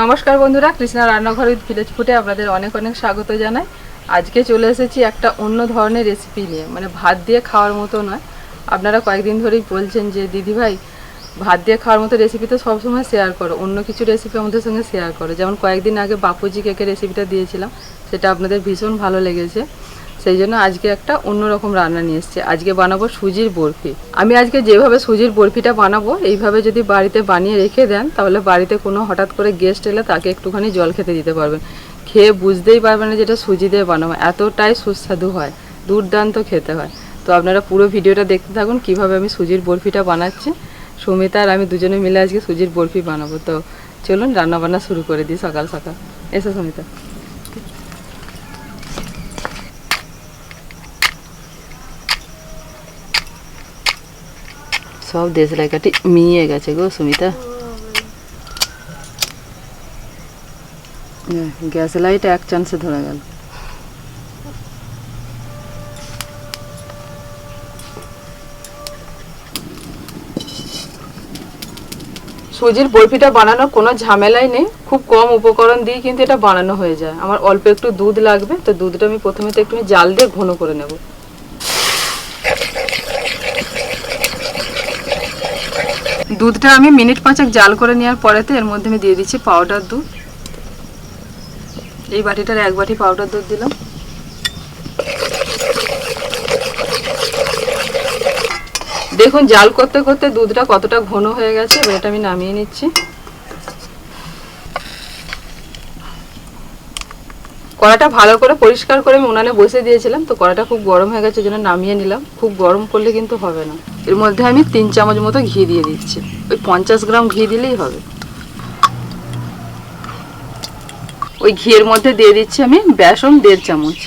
নমস্কার বন্ধুরা, কৃষ্ণা রান্নাঘর উইথ ভিলেজ ফুটে আপনাদের অনেক অনেক স্বাগত জানাই। আজকে চলে এসেছি একটা অন্য ধরনের রেসিপি নিয়ে মানে ভাত দিয়ে খাওয়ার মতো নয়। আপনারা কয়েকদিন ধরেই বলছেন যে, দিদি ভাই, ভাত দিয়ে খাওয়ার মতো রেসিপি তো সবসময় শেয়ার করো, অন্য কিছু রেসিপি আমাদের সঙ্গে শেয়ার করো। যেমন কয়েকদিন আগে বাপুজি কেকের রেসিপিটা দিয়েছিলাম, সেটা আপনাদের ভীষণ ভালো লেগেছে। সেই জন্য আজকে একটা অন্যরকম রান্না নিয়ে এসেছি। আজকে বানাবো সুজির বরফি। আমি আজকে যেভাবে সুজির বরফিটা বানাবো, এইভাবে যদি বাড়িতে বানিয়ে রেখে দেন, তাহলে বাড়িতে কোনো হঠাৎ করে গেস্ট এলে তাকে একটুখানি জল খেতে দিতে পারবেন। খেয়ে বুঝতেই পারবেন না যেটা সুজি দিয়ে বানাবো। এতটাই সুস্বাদু হয়, দুর্দান্ত খেতে হয়। তো আপনারা পুরো ভিডিওটা দেখতে থাকুন, কীভাবে আমি সুজির বরফিটা বানাচ্ছি। সুমিতা আর আমি দুজনে মিলে আজকে সুজির বরফি বানাবো। তো চলুন রান্না বান্না শুরু করে দিই সকাল সকাল। এসো সুমিতা। সব দেশলাই কাটি মিয়ে গেছে গো সুমিতা। হ্যাঁ, গ্যাস লাইট এক চান্সে ধরে গেল। সুজির বরফিটা বানানোর কোনো ঝামেলাই নেই খুব কম উপকরণ দিয়ে কিন্তু এটা বানানো হয়ে যায়। আমার অল্প একটু দুধ লাগবে তো দুধটা আমি প্রথমে তো একটু জাল দিয়ে ঘন করে নেব। দুধটা আমি মিনিট পাঁচেক জাল করে নেওয়ার পরেতে এর মধ্যে আমি দিয়ে দিচ্ছি পাউডার দুধ। এই বাটিটার এক বাটি পাউডার দুধ দিলাম। দেখুন, জাল করতে করতে দুধটা কতটা ঘন হয়ে গেছে এটা আমি নামিয়ে নিচ্ছি। কড়াটা ভালো করে পরিষ্কার করে আমি উনানে বসে দিয়েছিলাম, তো কড়াটা খুব গরম হয়ে গেছে, জন্য নামিয়ে নিলাম। খুব গরম করলে কিন্তু হবে না। এর মধ্যে আমি তিন চামচ মতো ঘি দিয়ে দিচ্ছি। ওই পঞ্চাশ গ্রাম ঘি দিলেই হবে। ওই ঘিয়ের মধ্যে দিয়ে দিচ্ছি আমি বেসন দেড় চামচ।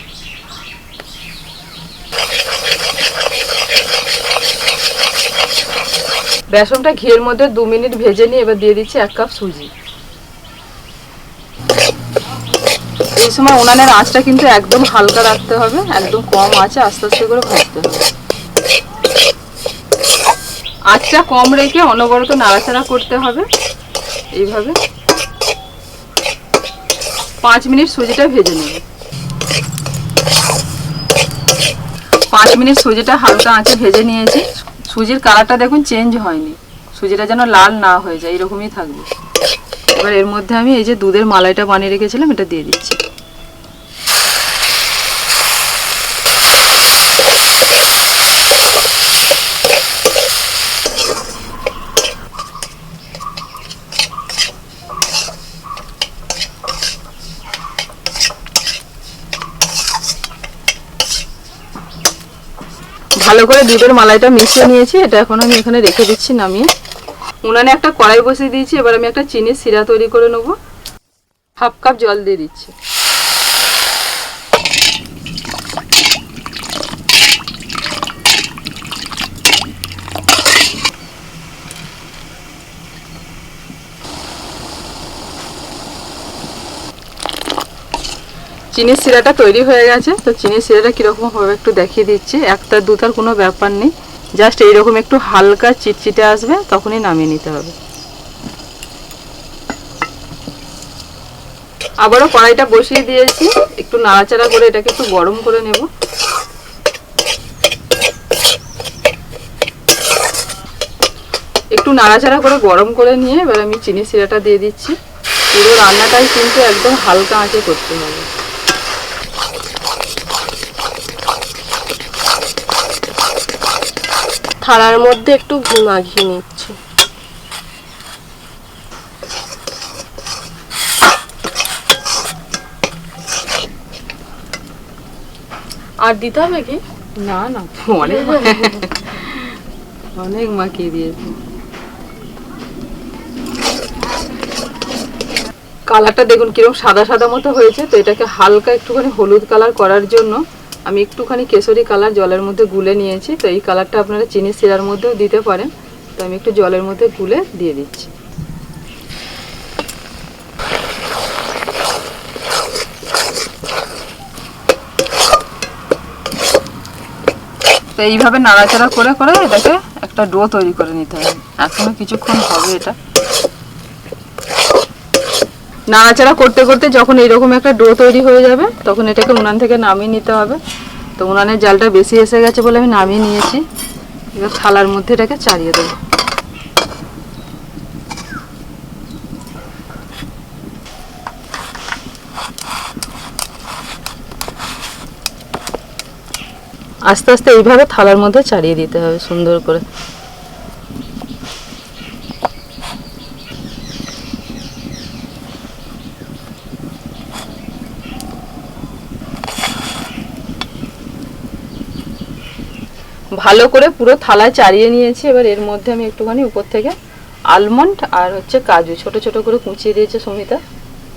বেসনটা ঘিয়ের মধ্যে দু মিনিট ভেজে নিয়ে এবার দিয়ে দিচ্ছি এক কাপ সুজি। এই সময় উনানের আঁচটা কিন্তু একদম হালকা রাখতে হবে, একদম কম আঁচে আস্তে আস্তে করে ভাজতে হবে। আঁচটা কম রেখে অনবরত নাড়াচাড়া করতে হবে, এইভাবে। পাঁচ মিনিট সুজিটা ভেজে নেব। পাঁচ মিনিট সুজিটা হালকা আঁচে ভেজে নিয়েছি। সুজির কালারটা দেখুন চেঞ্জ হয়নি। সুজিটা যেন লাল না হয়ে যায়, এরকমই থাকবে। এবার এর মধ্যে আমি এই যে দুধের মালাইটা বানিয়ে রেখেছিলাম, এটা দিয়ে দিচ্ছি। ভালো করে দুধের মালাইটা মিশিয়ে নিয়েছি, এটা এখন আমি এখানে রেখে দিচ্ছি নামিয়ে। উনানে একটা কড়াই বসিয়ে দিয়েছি, এবার আমি একটা চিনির সিরা তৈরি করে নেব। হাফ কাপ জল দিয়ে দিচ্ছি। চিনির সিরাটা তৈরি হয়ে গেছে। তো চিনির সিরাটা কীরকম হবে একটু দেখিয়ে দিচ্ছি। একটা, দুটার কোনো ব্যাপার নেই। জাস্ট এইরকম একটু হালকা চিটচিটে আসবে, তখনই নামিয়ে নিতে হবে। আবারও কড়াইটা বসিয়ে দিয়েছি। একটু নাড়াচাড়া করে এটাকে একটু গরম করে নেব। একটু নাড়াচাড়া করে গরম করে নিয়ে এবার আমি চিনি সিরাটা দিয়ে দিচ্ছি। পুরো রান্নাটাই কিন্তু একদম হালকা আঁচে করতে হবে। থালার মধ্যে একটু ঘি মাখিয়ে নিচ্ছি। আর দিতে হবে কি? না না। অনেক অনেক মাখিয়ে দিয়েছি। কালারটা দেখুন কীরকম সাদা সাদা মতো হয়েছে তো এটাকে হালকা একটুখানি হলুদ কালার করার জন্য আমি একটুখানি কেশরি কালার জলের মধ্যে গুলে নিয়েছি, তো এই কালারটা আপনারা চিনি শিরার মধ্যেও দিতে পারেন। তো আমি একটু জলের মধ্যে গুলে দিয়ে দিচ্ছি। তো এইভাবে নাড়াচাড়া করে করে এটাকে একটা ডো তৈরি করে নিতে হবে। এখনও কিছুক্ষণ হবে এটা। নাড়াচাড়া করতে করতে যখন এইরকম একটা ডো তৈরি হয়ে যাবে, তখন এটাকে উনান থেকে নামিয়ে নিতে হবে। তো উনানের জালটা বেশি এসে গেছে বলে আমি নামিয়ে নিয়েছি। এবার থালার মধ্যে এটাকে চাড়িয়ে দেবো। আস্তে আস্তে এইভাবে থালার মধ্যে চাড়িয়ে দিতে হবে সুন্দর করে। ভালো করে পুরো থালায় চারিয়ে নিয়েছি। এবার এর মধ্যে আমি একটুখানি উপর থেকে আলমন্ড আর হচ্ছে কাজু, ছোট ছোট করে কুচিয়ে দিয়েছে সুমিতা।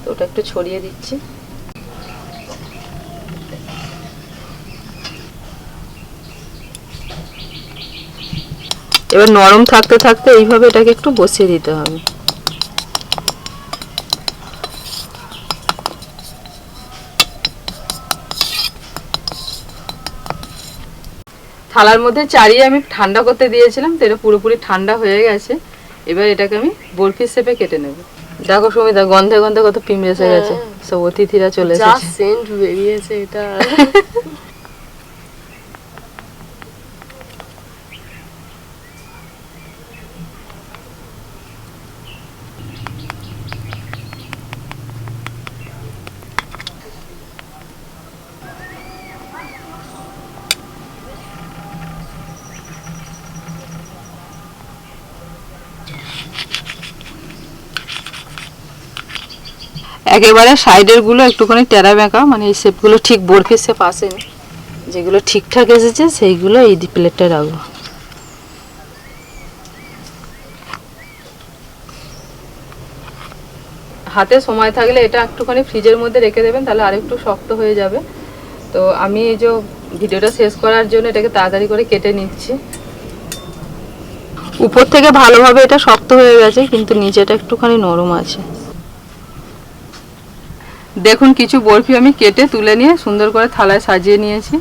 তো ওটা একটু ছড়িয়ে দিচ্ছি। এবার নরম থাকতে থাকতে এইভাবে এটাকে একটু বসিয়ে দিতে হবে। থালার মধ্যে চারিয়ে আমি ঠান্ডা করতে দিয়েছিলাম তো এটা পুরোপুরি ঠান্ডা হয়ে গেছে। এবার এটাকে আমি বরফি সেপে কেটে নেব। দেখো সুমিতা গন্ধে গন্ধে কত পিমড়ে এসে গেছে। হ্যাঁ। সব অতিথিরা চলে এসেছে। সেন্ট বেরিয়েছে এটা। একেবারে সাইডেরগুলো একটুখানি টেরা বেঁকা মানে এই শেপগুলো ঠিক বরফির শেপ আসেনি। যেগুলো ঠিকঠাক এসেছে, সেইগুলো এই প্লেটটা রাখব। হাতে সময় থাকলে এটা একটুখানি ফ্রিজের মধ্যে রেখে দেবেন, তাহলে আরেকটু শক্ত হয়ে যাবে। তো আমি এই যে ভিডিওটা শেষ করার জন্য এটাকে তাড়াতাড়ি করে কেটে নিচ্ছি। উপর থেকে ভালোভাবে এটা শক্ত হয়ে গেছে, কিন্তু নিচেটা একটুখানি নরম আছে। দেখুন কিছু বরফি আমি কেটে তুলে নিয়ে সুন্দর করে থালায় সাজিয়ে নিয়েছি।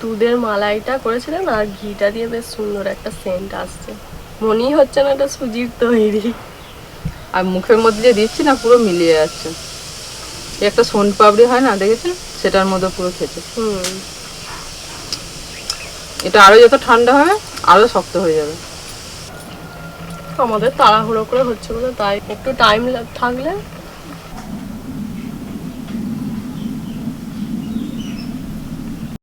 দুধের মালাইটা করেছিলেন আর ঘিটা দিয়ে বেশ সুন্দর একটা সেন্ট আসছে। মনেই হচ্ছে না এটা সুজির তৈরি। আর মুখের মধ্যে যে দিচ্ছি না পুরো মিলিয়ে যাচ্ছে। একটা সোন পাপড়ি হয় না দেখেছেন? সেটার মধ্যে পুরো খেতে। হুম। এটা আরও যত ঠান্ডা হবে, আরও শক্ত হয়ে যাবে। আমাদের তাড়াহুড়ো করে হচ্ছে বলে তাই একটু টাইম থাকলে